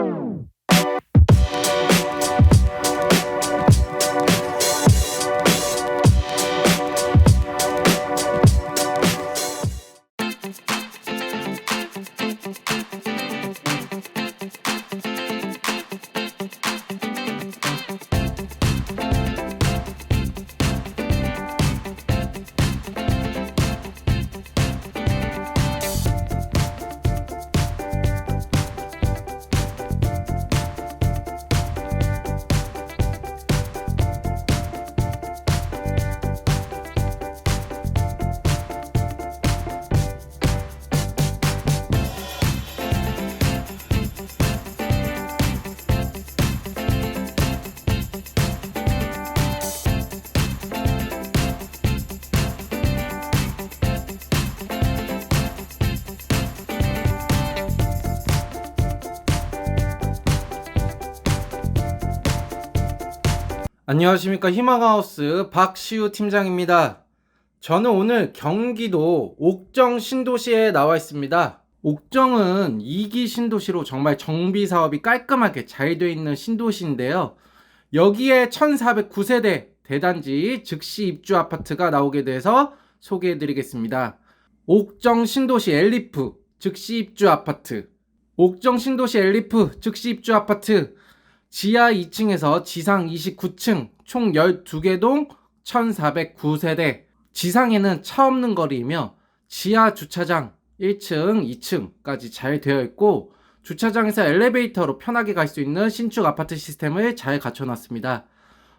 Oh. 안녕하십니까 희망하우스 박시우 팀장입니다. 저는 오늘 경기도 옥정 신도시에 나와 있습니다. 옥정은 2기 신도시로 정말 정비 사업이 깔끔하게 잘 되어 있는 신도시인데요. 여기에 1409세대 대단지 즉시 입주 아파트가 나오게 돼서 소개해 드리겠습니다. 옥정 신도시 엘리프 즉시 입주 아파트 옥정 신도시 엘리프 즉시 입주 아파트 지하 2층에서 지상 29층 총 12개 동 1409세대 지상에는 차 없는 거리이며 지하 주차장 1층, 2층까지 잘 되어 있고 주차장에서 엘리베이터로 편하게 갈 수 있는 신축 아파트 시스템을 잘 갖춰놨습니다.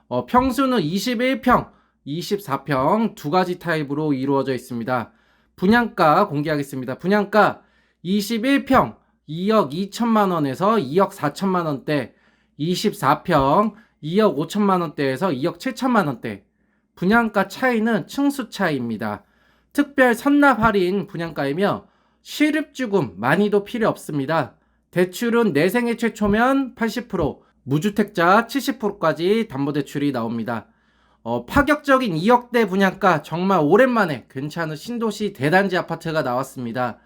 어, 평수는 21평, 24평 두 가지 타입으로 이루어져 있습니다. 분양가 공개하겠습니다. 분양가 21평 2억 2천만 원에서 2억 4천만 원대 24평 2억 5천만 원대에서 2억 7천만 원대. 분양가 차이는 층수 차이입니다. 특별 선납 할인 분양가이며 실입주금 많이도 필요 없습니다. 대출은 내 생애 최초면 80%, 무주택자 70%까지 담보대출이 나옵니다. 어, 파격적인 2억대 분양가 정말 오랜만에 괜찮은 신도시 대단지 아파트가 나왔습니다.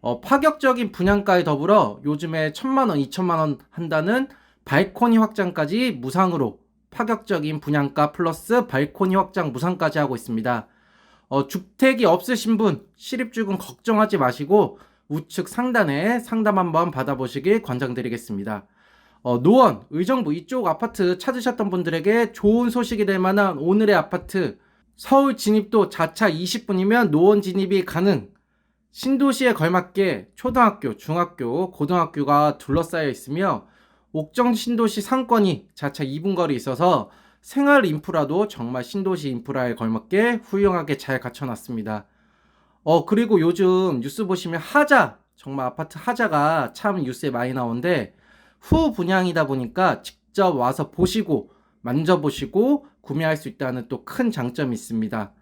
어, 파격적인 분양가에 더불어 요즘에 1000만원, 2천만원 한다는 발코니 확장까지 무상으로 파격적인 분양가 플러스 발코니 확장 무상까지 하고 있습니다. 어, 주택이 없으신 분 실입주금 걱정하지 마시고 우측 상단에 상담 한번 받아보시길 권장드리겠습니다. 어, 노원, 의정부 이쪽 아파트 찾으셨던 분들에게 좋은 소식이 될 만한 오늘의 아파트 서울 진입도 자차 20분이면 노원 진입이 가능 신도시에 걸맞게 초등학교, 중학교, 고등학교가 둘러싸여 있으며 옥정 신도시 상권이 자차 2분 거리 있어서 생활 인프라도 정말 신도시 인프라에 걸맞게 훌륭하게 잘 갖춰놨습니다. 어, 그리고 요즘 뉴스 보시면 하자, 정말 아파트 하자가 참 뉴스에 많이 나오는데 후 분양이다 보니까 직접 와서 보시고 만져보시고 구매할 수 있다는 또 큰 장점이 있습니다.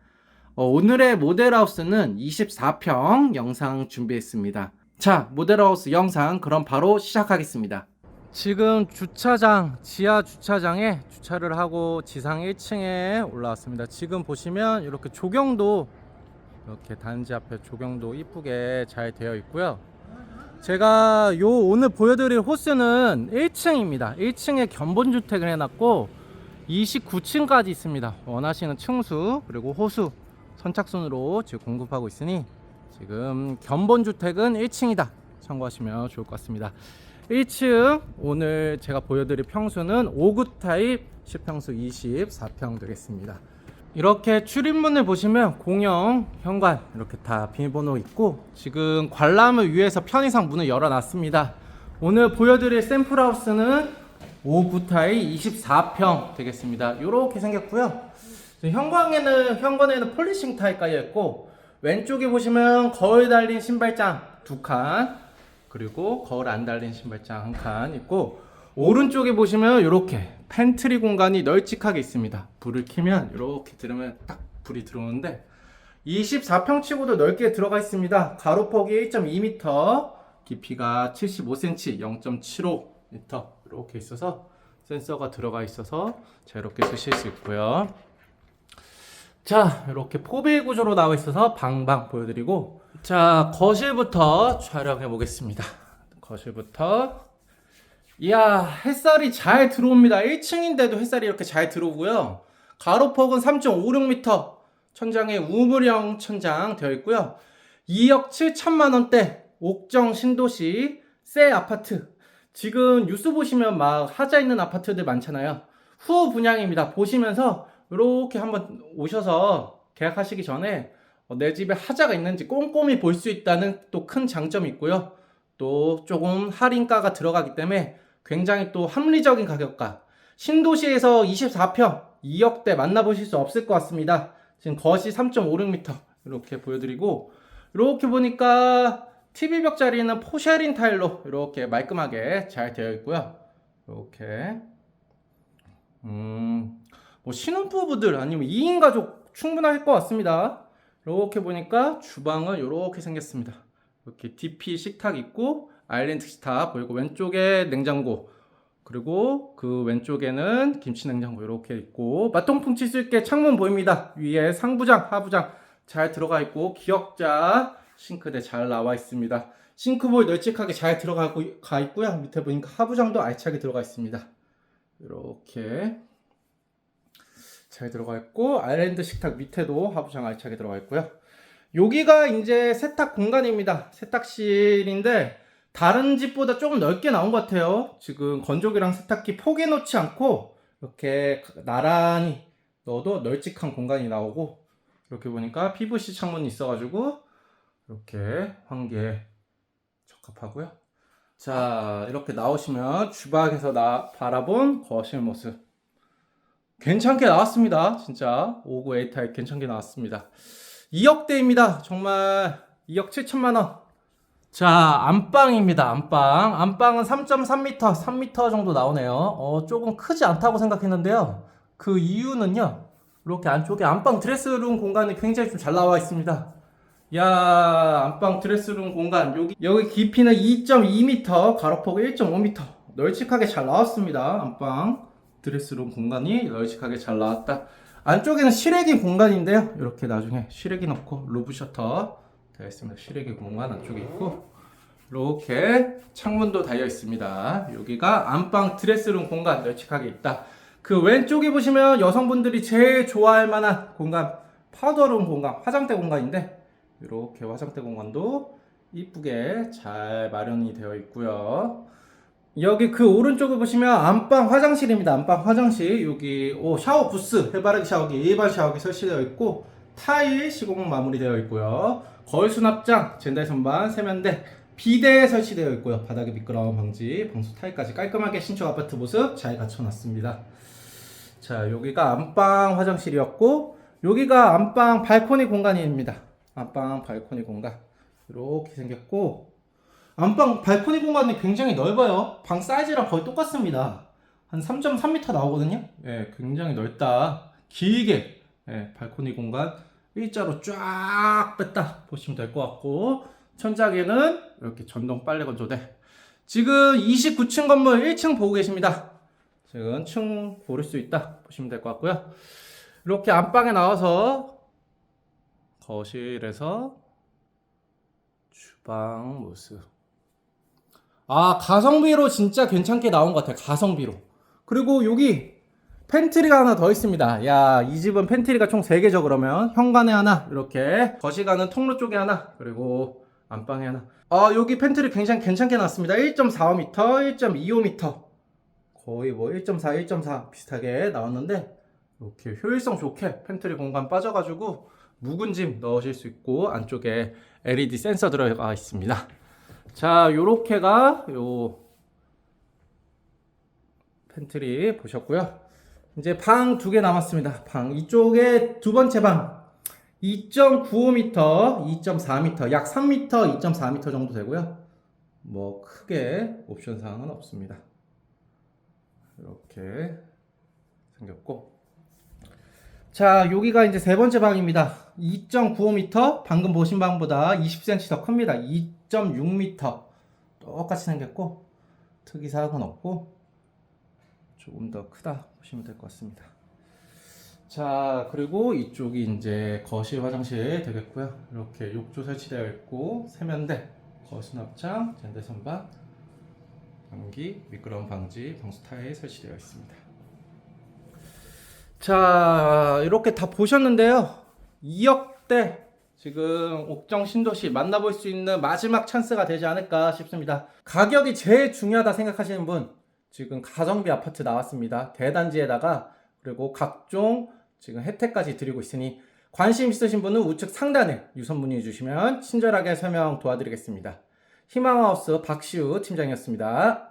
어, 오늘의 모델하우스는 24평 영상 준비했습니다. 자, 모델하우스 영상 그럼 바로 시작하겠습니다. 지금 주차장, 지하 주차장에 주차를 하고 지상 1층에 올라왔습니다. 지금 보시면 이렇게 조경도 이렇게 단지 앞에 조경도 이쁘게 잘 되어 있고요. 제가 요 오늘 보여드릴 호스는 1층입니다. 1층에 견본주택을 해놨고 29층까지 있습니다. 원하시는 층수 그리고 호수 선착순으로 지금 공급하고 있으니 지금 견본주택은 1층이다 참고하시면 좋을 것 같습니다. 1층 오늘 제가 보여드릴 평수는 5구 타입 10평수 24평 되겠습니다. 이렇게 출입문을 보시면 공영, 현관 이렇게 다 비밀번호 있고 지금 관람을 위해서 편의상 문을 열어놨습니다. 오늘 보여드릴 샘플 하우스는 5구 타입 24평 되겠습니다. 이렇게 생겼고요. 현관에는 현관에는 폴리싱 타입 깔려 있고 왼쪽에 보시면 거울 달린 신발장 두 칸, 그리고 거울 안 달린 신발장 한 칸 있고 오른쪽에 보시면 이렇게 팬트리 공간이 널찍하게 있습니다. 불을 켜면 이렇게 들으면 딱 불이 들어오는데 24평 치고도 넓게 들어가 있습니다. 가로폭이 1.2m, 깊이가 75cm, 0.75m 이렇게 있어서 센서가 들어가 있어서 자유롭게 쓰실 수 있고요. 자, 이렇게 포베이 구조로 나와 있어서 방방 보여드리고 자, 거실부터 촬영해 보겠습니다. 거실부터 이야, 햇살이 잘 들어옵니다. 1층인데도 햇살이 이렇게 잘 들어오고요. 가로폭은 3.56m, 천장에 우물형 천장 되어 있고요. 2억 7천만 원대 옥정 신도시 새 아파트. 지금 뉴스 보시면 막 하자 있는 아파트들 많잖아요. 후 분양입니다. 보시면서 이렇게 한번 오셔서 계약하시기 전에 어, 내 집에 하자가 있는지 꼼꼼히 볼 수 있다는 또 큰 장점이 있고요. 또 조금 할인가가 들어가기 때문에 굉장히 또 합리적인 가격과 신도시에서 24평 2억대 만나보실 수 없을 것 같습니다. 지금 거시 3.56m 이렇게 보여드리고 이렇게 보니까 TV 벽 자리는 포쉐린 타일로 이렇게 말끔하게 잘 되어 있고요. 이렇게 음, 뭐 신혼부부들 아니면 2인 가족 충분할 것 같습니다. 이렇게 보니까 주방은 이렇게 생겼습니다. 이렇게 DP 식탁 있고 아일랜드 식탁 보이고 왼쪽에 냉장고 그리고 그 왼쪽에는 김치 냉장고 이렇게 있고 맛동풍 칠수 있게 창문 보입니다. 위에 상부장, 하부장 잘 들어가 있고 기역자 싱크대 잘 나와 있습니다. 싱크볼 널찍하게 잘 들어가고 가 있고요. 밑에 보니까 하부장도 알차게 들어가 있습니다. 이렇게 잘 들어가 있고 아일랜드 식탁 밑에도 하부장 알차게 들어가 있고요. 여기가 이제 세탁 공간입니다. 세탁실인데 다른 집보다 조금 넓게 나온 것 같아요. 지금 건조기랑 세탁기 포개 놓지 않고 이렇게 나란히 넣어도 널찍한 공간이 나오고 이렇게 보니까 PVC 창문이 있어가지고 이렇게 환기에 적합하고요. 자 이렇게 나오시면 주방에서 나 바라본 거실 모습 괜찮게 나왔습니다. 진짜 59 A타입 괜찮게 나왔습니다. 2억대입니다. 정말 2억 7천만 원. 자, 안방입니다. 안방. 안방은 3.3m, 3m 정도 나오네요. 어, 조금 크지 않다고 생각했는데요. 그 이유는요. 이렇게 안쪽에 안방 드레스룸 공간이 굉장히 좀 잘 나와 있습니다. 야, 안방 드레스룸 공간. 여기 여기 깊이는 2.2m, 가로폭 1.5m. 널찍하게 잘 나왔습니다. 안방 드레스룸 공간이 널찍하게 잘 나왔다. 안쪽에는 실외기 공간인데요. 이렇게 나중에 실외기 넣고 루브 셔터 되어 있습니다. 실외기 공간 안쪽에 있고 이렇게 창문도 달려 있습니다. 여기가 안방 드레스룸 공간 널찍하게 있다. 그 왼쪽에 보시면 여성분들이 제일 좋아할 만한 공간 파우더룸 공간, 화장대 공간인데 이렇게 화장대 공간도 이쁘게 잘 마련이 되어 있고요. 여기 그 오른쪽을 보시면 안방 화장실입니다. 안방 화장실 여기 오 샤워 부스 해바라기 샤워기 일반 샤워기 설치되어 있고 타일 시공 마무리되어 있고요. 거울 수납장 젠달 선반 세면대 비대 설치되어 있고요. 바닥에 미끄러움 방지 방수 타일까지 깔끔하게 신축 아파트 모습 잘 갖춰놨습니다. 자 여기가 안방 화장실이었고 여기가 안방 발코니 공간입니다. 안방 발코니 공간 이렇게 생겼고 안방 발코니 공간이 굉장히 넓어요. 방 사이즈랑 거의 똑같습니다. 한 3.3m 나오거든요. 예, 굉장히 넓다. 길게 예, 발코니 공간 일자로 쫙 뺐다 보시면 될 것 같고 천장에는 이렇게 전동 빨래 건조대. 지금 29층 건물 1층 보고 계십니다. 지금 층 고를 수 있다 보시면 될 것 같고요. 이렇게 안방에 나와서 거실에서 주방 모습. 아, 가성비로 진짜 괜찮게 나온 것 같아요. 가성비로. 그리고 여기 팬트리가 하나 더 있습니다. 야, 이 집은 팬트리가 총 3개죠, 그러면. 현관에 하나, 이렇게. 거시가는 통로 쪽에 하나, 그리고 안방에 하나. 아, 여기 팬트리 굉장히 괜찮게 나왔습니다. 1.45m, 1.25m. 거의 뭐 1.4, 1.4 비슷하게 나왔는데, 이렇게 효율성 좋게 팬트리 공간 빠져가지고 묵은 짐 넣으실 수 있고, 안쪽에 LED 센서 들어가 있습니다. 자, 요렇게가 요 팬트리 보셨고요. 이제 방 두 개 남았습니다. 방 이쪽에 두 번째 방 2.95m, 2.4m, 약 3m, 2.4m 정도 되고요. 뭐 크게 옵션 사항은 없습니다. 이렇게 생겼고 자, 여기가 이제 세 번째 방입니다. 2.95m, 방금 보신 방보다 20cm 더 큽니다. 2.6m. 똑같이 생겼고, 특이사항은 없고, 조금 더 크다 보시면 될 것 같습니다. 자, 그리고 이쪽이 이제 거실 화장실 되겠고요. 이렇게 욕조 설치되어 있고, 세면대, 거수납장, 젠데 선반, 환기, 미끄럼 방지, 방수 타일 설치되어 있습니다. 자, 이렇게 다 보셨는데요. 2억대 지금 옥정 신도시 만나볼 수 있는 마지막 찬스가 되지 않을까 싶습니다. 가격이 제일 중요하다 생각하시는 분 지금 가성비 아파트 나왔습니다. 대단지에다가 그리고 각종 지금 혜택까지 드리고 있으니 관심 있으신 분은 우측 상단에 유선 문의 주시면 친절하게 설명 도와드리겠습니다. 희망하우스 박시우 팀장이었습니다.